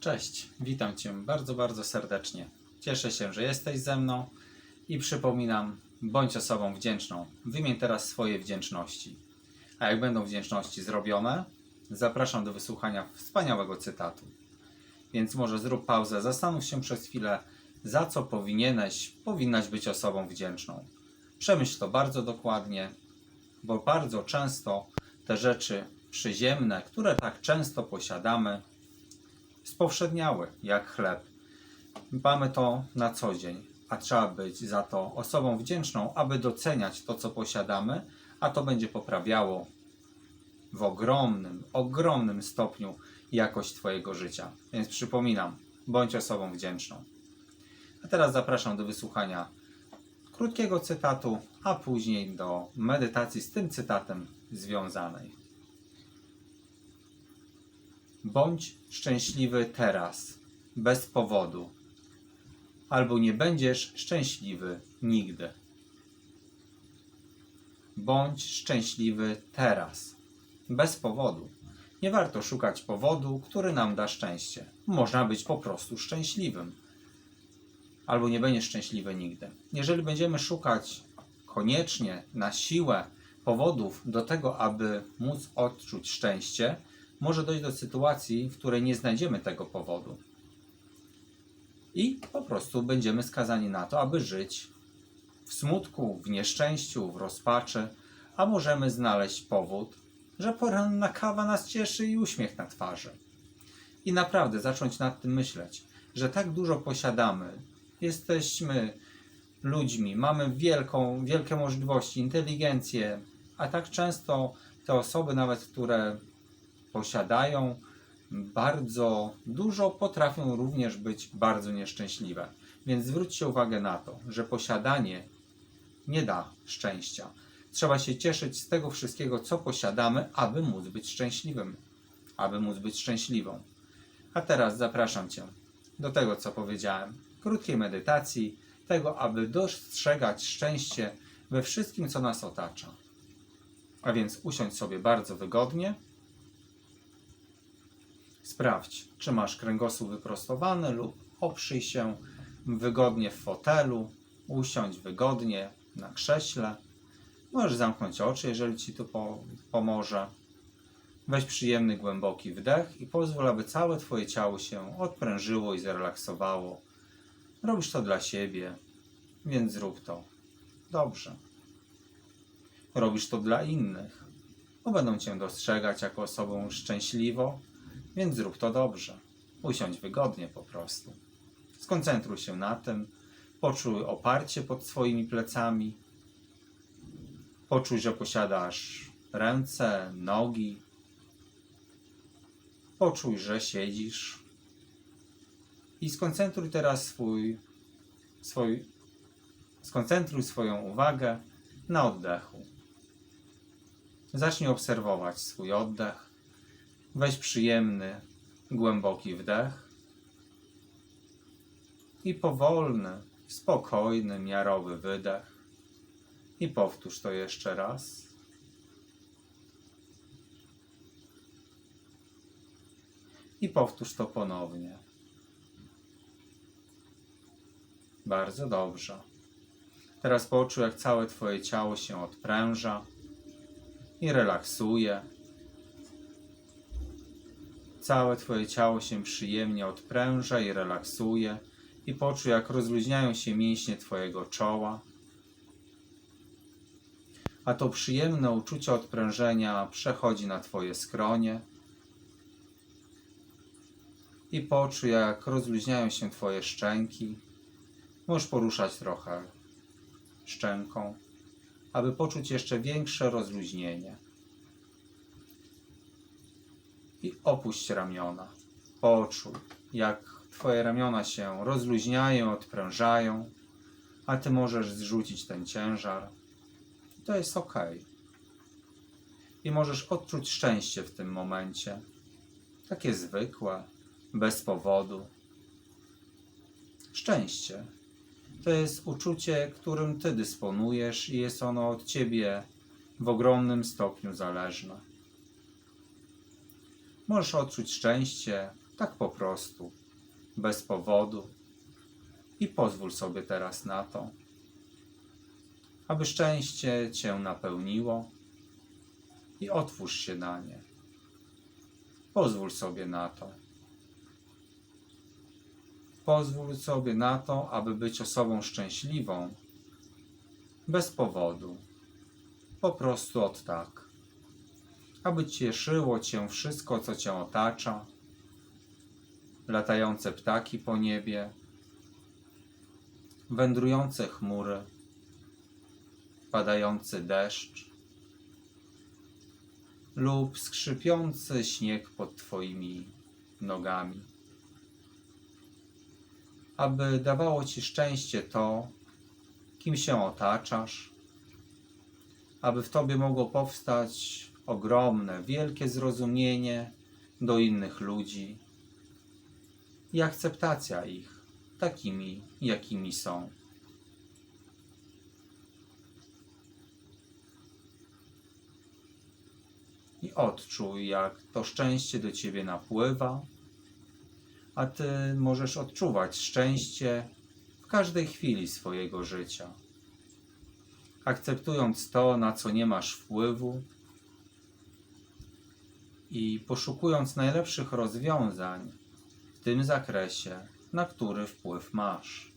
Cześć, witam Cię bardzo, bardzo serdecznie. Cieszę się, że jesteś ze mną i przypominam, bądź osobą wdzięczną. Wymień teraz swoje wdzięczności. A jak będą wdzięczności zrobione, zapraszam do wysłuchania wspaniałego cytatu. Więc może zrób pauzę, zastanów się przez chwilę, za co powinieneś, powinnaś być osobą wdzięczną. Przemyśl to bardzo dokładnie, bo bardzo często te rzeczy przyziemne, które tak często posiadamy, spowszedniały jak chleb. Mamy to na co dzień, a trzeba być za to osobą wdzięczną, aby doceniać to, co posiadamy, a to będzie poprawiało w ogromnym, ogromnym stopniu jakość Twojego życia. Więc przypominam, bądź osobą wdzięczną. A teraz zapraszam do wysłuchania krótkiego cytatu, a później do medytacji z tym cytatem związanej. Bądź szczęśliwy teraz, bez powodu, albo nie będziesz szczęśliwy nigdy. Bądź szczęśliwy teraz, bez powodu. Nie warto szukać powodu, który nam da szczęście. Można być po prostu szczęśliwym, albo nie będziesz szczęśliwy nigdy. Jeżeli będziemy szukać koniecznie na siłę powodów do tego, aby móc odczuć szczęście, może dojść do sytuacji, w której nie znajdziemy tego powodu. I po prostu będziemy skazani na to, aby żyć w smutku, w nieszczęściu, w rozpaczy, a możemy znaleźć powód, że poranna kawa nas cieszy i uśmiech na twarzy. I naprawdę zacząć nad tym myśleć, że tak dużo posiadamy, jesteśmy ludźmi, mamy wielką, wielkie możliwości, inteligencję, a tak często te osoby, nawet które posiadają bardzo dużo, potrafią również być bardzo nieszczęśliwe. Więc zwróćcie uwagę na to, że posiadanie nie da szczęścia. Trzeba się cieszyć z tego wszystkiego, co posiadamy, aby móc być szczęśliwym, aby móc być szczęśliwą. A teraz zapraszam Cię do tego, co powiedziałem, krótkiej medytacji, tego, aby dostrzegać szczęście we wszystkim, co nas otacza. A więc usiądź sobie bardzo wygodnie. Sprawdź, czy masz kręgosłup wyprostowany lub oprzyj się wygodnie w fotelu, usiądź wygodnie na krześle. Możesz zamknąć oczy, jeżeli ci to po pomoże. Weź przyjemny, głęboki wdech i pozwól, aby całe Twoje ciało się odprężyło i zrelaksowało. Robisz to dla siebie, więc zrób to. Dobrze. Robisz to dla innych, bo będą Cię dostrzegać jako osobą szczęśliwą, więc zrób to dobrze. Usiądź wygodnie po prostu. Skoncentruj się na tym, poczuj oparcie pod swoimi plecami, poczuj, że posiadasz ręce, nogi, poczuj, że siedzisz i skoncentruj teraz swój, swój skoncentruj swoją uwagę na oddechu. Zacznij obserwować swój oddech. Weź przyjemny, głęboki wdech i powolny, spokojny, miarowy wydech. I powtórz to jeszcze raz. I powtórz to ponownie. Bardzo dobrze. Teraz poczuj, jak całe Twoje ciało się odpręża i relaksuje. Całe Twoje ciało się przyjemnie odpręża i relaksuje. I poczuj, jak rozluźniają się mięśnie Twojego czoła. A to przyjemne uczucie odprężenia przechodzi na Twoje skronie. I poczuj, jak rozluźniają się Twoje szczęki. Możesz poruszać trochę szczęką, aby poczuć jeszcze większe rozluźnienie. I opuść ramiona. Poczuj, jak Twoje ramiona się rozluźniają, odprężają, a Ty możesz zrzucić ten ciężar. To jest ok. I możesz odczuć szczęście w tym momencie. Takie zwykłe, bez powodu. Szczęście to jest uczucie, którym Ty dysponujesz i jest ono od Ciebie w ogromnym stopniu zależne. Możesz odczuć szczęście Tak po prostu, bez powodu. I pozwól sobie teraz na to, aby szczęście Cię napełniło i otwórz się na nie. Pozwól sobie na to. Pozwól sobie na to, aby być osobą szczęśliwą bez powodu. Po prostu od tak. Aby cieszyło Cię wszystko, co Cię otacza. Latające ptaki po niebie, wędrujące chmury, padający deszcz lub skrzypiący śnieg pod Twoimi nogami. Aby dawało Ci szczęście to, kim się otaczasz, aby w Tobie mogło powstać ogromne, wielkie zrozumienie do innych ludzi i akceptacja ich takimi, jakimi są. I odczuj, jak to szczęście do Ciebie napływa, a Ty możesz odczuwać szczęście w każdej chwili swojego życia. Akceptując to, na co nie masz wpływu i poszukując najlepszych rozwiązań w tym zakresie, na który wpływ masz.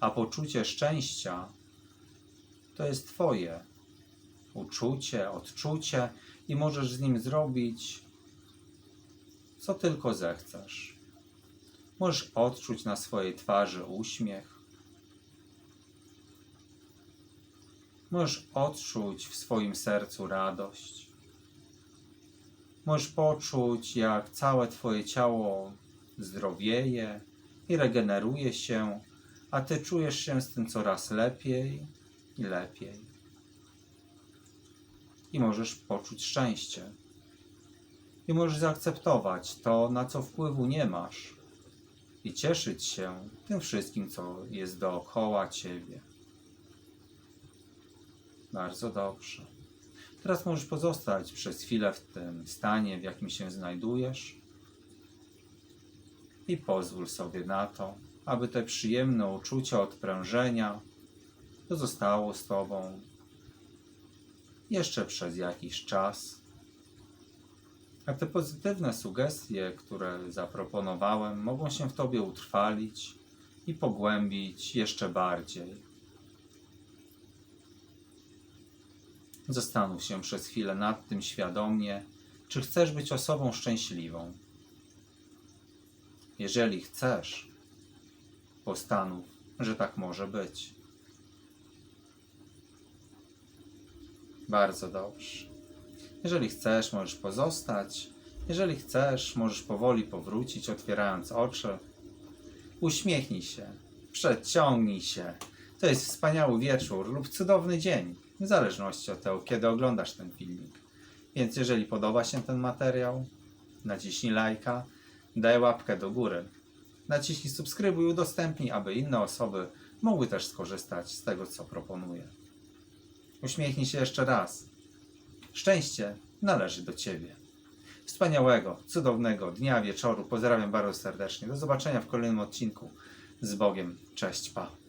A poczucie szczęścia to jest Twoje uczucie, odczucie i możesz z nim zrobić co tylko zechcesz. Możesz odczuć na swojej twarzy uśmiech. Możesz odczuć w swoim sercu radość. Możesz poczuć, jak całe Twoje ciało zdrowieje i regeneruje się, a Ty czujesz się z tym coraz lepiej i lepiej. I możesz poczuć szczęście. I możesz zaakceptować to, na co wpływu nie masz, i cieszyć się tym wszystkim, co jest dookoła Ciebie. Bardzo dobrze. Teraz możesz pozostać przez chwilę w tym stanie, w jakim się znajdujesz i pozwól sobie na to, aby te przyjemne uczucie odprężenia pozostało z Tobą jeszcze przez jakiś czas. A te pozytywne sugestie, które zaproponowałem, mogą się w Tobie utrwalić i pogłębić jeszcze bardziej. Zastanów się przez chwilę nad tym świadomie, czy chcesz być osobą szczęśliwą. Jeżeli chcesz, postanów, że tak może być. Bardzo dobrze. Jeżeli chcesz, możesz pozostać. Jeżeli chcesz, możesz powoli powrócić, otwierając oczy. Uśmiechnij się, przeciągnij się. To jest wspaniały wieczór lub cudowny dzień, w zależności od tego, kiedy oglądasz ten filmik. Więc jeżeli podoba się ten materiał, naciśnij lajka, daj łapkę do góry. Naciśnij subskrybuj i udostępnij, aby inne osoby mogły też skorzystać z tego, co proponuję. Uśmiechnij się jeszcze raz. Szczęście należy do Ciebie. Wspaniałego, cudownego dnia, wieczoru. Pozdrawiam bardzo serdecznie. Do zobaczenia w kolejnym odcinku. Z Bogiem. Cześć, pa.